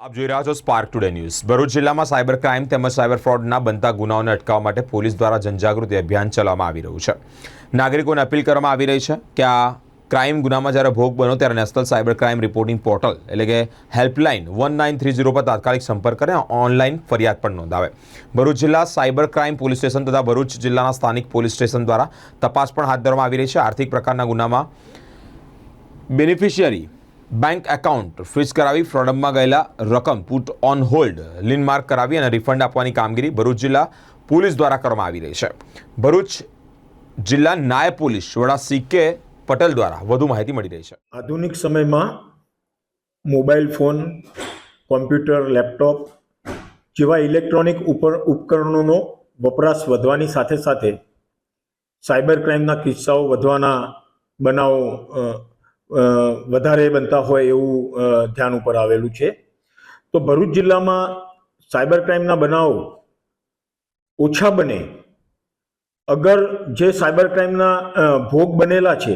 આપ જોઈ રહ્યા છો સ્પાર્ક ટુડે ન્યૂઝ ભરૂચ જિલ્લામાં સાયબર ક્રાઇમ તેમજ સાયબર ફ્રોડના બનતા ગુનાઓને અટકાવવા માટે પોલીસ દ્વારા જનજાગૃતિ અભિયાન ચલાવવામાં આવી રહ્યું છે. નાગરિકોને અપીલ કરવામાં આવી રહી છે કે આ ક્રાઇમ ગુનામાં જ્યારે ભોગ બનો ત્યારે national cyber crime reporting portal એટલે કે helpline one nine three zero પર તાત્કાલિક સંપર્ક કરે ઓનલાઈન ફરિયાદ પણ નોંધાવે. ભરૂચ જિલ્લા સાયબર ક્રાઇમ પોલીસ સ્ટેશન તથા ભરૂચ જિલ્લાના સ્થાનિક પોલીસ સ્ટેશન દ્વારા તપાસ પણ હાથ ધરવામાં આવી રહી છે. આર્થિક પ્રકારના ગુનામાં બેનિફિશિયરી બેંક એકાઉન્ટ ફ્રીઝ કરાવી ફ્રોડમમાં ગયેલા રકમ પુટ ઓન હોલ્ડ લીનમાર્ક કરાવી અને રિફંડ આપવાની કામગીરી ભરૂચ જિલ્લા પોલીસ દ્વારા કરવામાં આવી રહી છે. ભરૂચ જિલ્લા નાયબ પોલીસ વડા સી કે પટેલ દ્વારા વધુ માહિતી મળી રહી છે. આધુનિક સમયમાં મોબાઈલ ફોન, કોમ્પ્યુટર, લેપટોપ જેવા ઇલેક્ટ્રોનિક ઉપર ઉપકરણોનો વપરાશ વધવાની સાથે સાથે સાયબર ક્રાઇમના કિસ્સાઓ વધવાના બનાવો વધારે બનતા હોય એવું ધ્યાન ઉપર આવેલું છે. તો ભરૂચ જિલ્લામાં સાયબર ક્રાઇમના બનાવો ઓછા બને. અગર જે સાયબર ક્રાઇમના ભોગ બનેલા છે,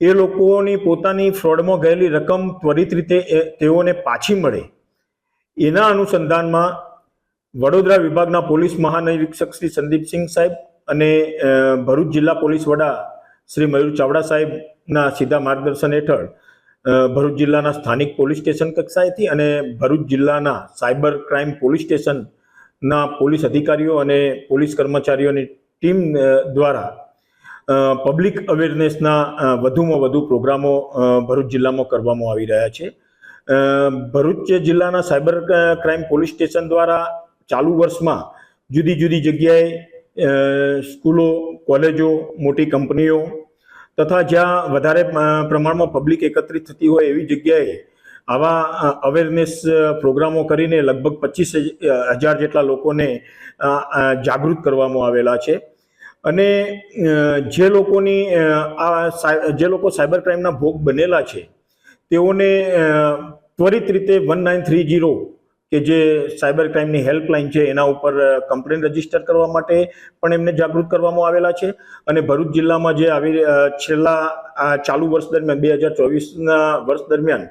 એ લોકોની પોતાની ફ્રોડમાં ગયેલી રકમ ત્વરિત રીતે તેઓને પાછી મળે. એના અનુસંધાનમાં વડોદરા વિભાગના પોલીસ મહાનિરીક્ષક શ્રી સંદીપસિંહ સાહેબ અને ભરૂચ જિલ્લા પોલીસ વડા શ્રી મયુર ચાવડા સાહેબના સીધા માર્ગદર્શન હેઠળ ભરૂચ જિલ્લાના સ્થાનિક પોલીસ સ્ટેશન કક્ષાએથી અને ભરૂચ જિલ્લાના સાયબર ક્રાઇમ પોલીસ સ્ટેશનના પોલીસ અધિકારીઓ અને પોલીસ કર્મચારીઓની ટીમ દ્વારા પબ્લિક અવેરનેસના વધુમાં વધુ પ્રોગ્રામો ભરૂચ જિલ્લામાં કરવામાં આવી રહ્યા છે. ભરૂચ જિલ્લાના સાયબર ક્રાઇમ પોલીસ સ્ટેશન દ્વારા ચાલુ વર્ષમાં જુદી જુદી જગ્યાએ સ્કૂલો કોલેજો, મોટી કંપનીઓ તથા જ્યાં વધારે પ્રમાણમાં પબ્લિક એકત્રિત થતી હોય એવી જગ્યાએ આવા અવેરનેસ પ્રોગ્રામો કરીને લગભગ પચીસ હજાર જેટલા લોકોને જાગૃત કરવામાં આવેલા છે. અને જે લોકોની આ જે લોકો સાયબર ક્રાઇમના ભોગ બનેલા છે તેઓને ત્વરિત રીતે વન નાઇન થ્રી જીરો કે જે સાયબર ક્રાઇમની હેલ્પલાઇન છે એના ઉપર કમ્પ્લેન રજિસ્ટર કરવા માટે પણ એમને જાગૃત કરવામાં આવેલા છે. અને ભરૂચ જિલ્લામાં જે આવી છેલ્લા ચાલુ વર્ષ દરમિયાન, બે હજાર ચોવીસના વર્ષ દરમિયાન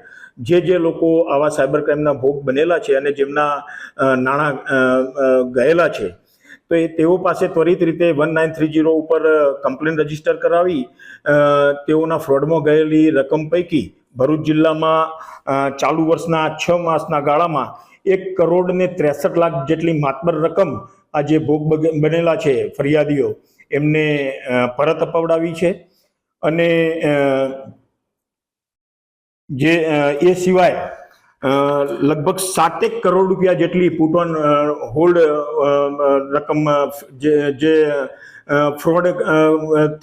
જે જે લોકો આવા સાયબર ક્રાઇમના ભોગ બનેલા છે અને જેમના નાણાં ગયેલા છે, તો એ તેઓ પાસે ત્વરિત રીતે વન નાઇન થ્રી જીરો ઉપર કમ્પ્લેન રજિસ્ટર કરાવી તેઓના ફ્રોડમાં ગયેલી રકમ પૈકી ભરૂચ જિલ્લામાં ચાલુ વર્ષના છ માસના ગાળામાં એક કરોડ ને ત્રેસઠ લાખ જેટલી માતબર રકમ આ જે ભોગ બનેલા છે ફરિયાદીઓ, એમને પરત અપાવડાવી છે. અને જે એ સિવાય લગભગ સાતેક કરોડ રૂપિયા જેટલી પુટ ઓન હોલ્ડ રકમ જે ફ્રોડ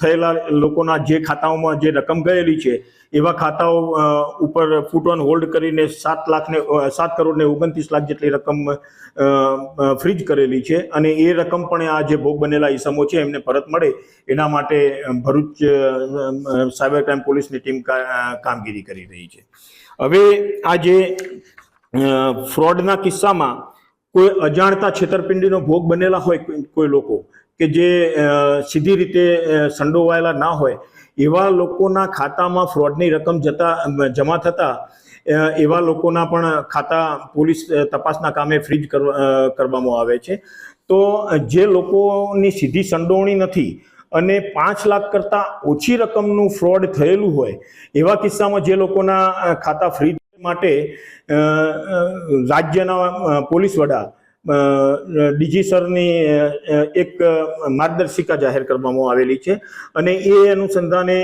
થયેલા લોકોના જે ખાતાઓમાં જે રકમ ગયેલી છે, એવા ખાતાઓ ઉપર ફૂટ ઓન હોલ્ડ કરીને સાત લાખને સાત કરોડ ને ઓગણત્રીસ લાખ જેટલી રકમ ફ્રીજ કરેલી છે. અને એ રકમ પણ આ જે ભોગ બનેલા ઈસમો છે, એમને પરત મળે. એના માટે ભરૂચ સાયબર ક્રાઇમ પોલીસની ટીમ કામગીરી કરી રહી છે. હવે આ જે ફ્રોડના કિસ્સામાં કોઈ અજાણતા છેતરપિંડીનો ભોગ બનેલા હોય કોઈ- લોકો કે જે સીધી રીતે સંડોવાયેલા ના હોય, એવા લોકોના ખાતામાં ફ્રોડની રકમ જતા જમા થતા એવા લોકોના પણ ખાતા પોલીસ તપાસના કામે ફ્રીજ કરવા કરવામાં આવે છે. તો જે લોકોની સીધી સંડોવણી નથી અને પાંચ લાખ કરતાં ઓછી રકમનું ફ્રોડ થયેલું હોય, એવા કિસ્સામાં જે લોકોના ખાતા ફ્રી માટે રાજ્યના પોલીસ વડા ડીજી સરની એક માર્ગદર્શિકા જાહેર કરવામાં આવેલી છે. અને એ અનુસંધાને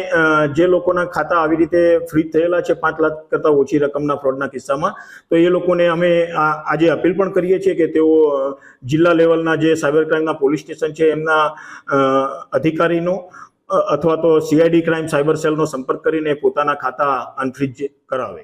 જે લોકોના ખાતા આવી રીતે ફ્રી થયેલા છે, પાંચ લાખ કરતાં ઓછી રકમના ફ્રોડના કિસ્સામાં, તો એ લોકોને અમે આજે અપીલ પણ કરીએ છીએ કે તેઓ જિલ્લા લેવલના જે સાયબર ક્રાઇમના પોલીસ સ્ટેશન છે, એમના અધિકારીનો અથવા તો સીઆઈડી ક્રાઇમ સાયબર સેલનો સંપર્ક કરીને પોતાના ખાતા અનફ્રીજ કરાવે.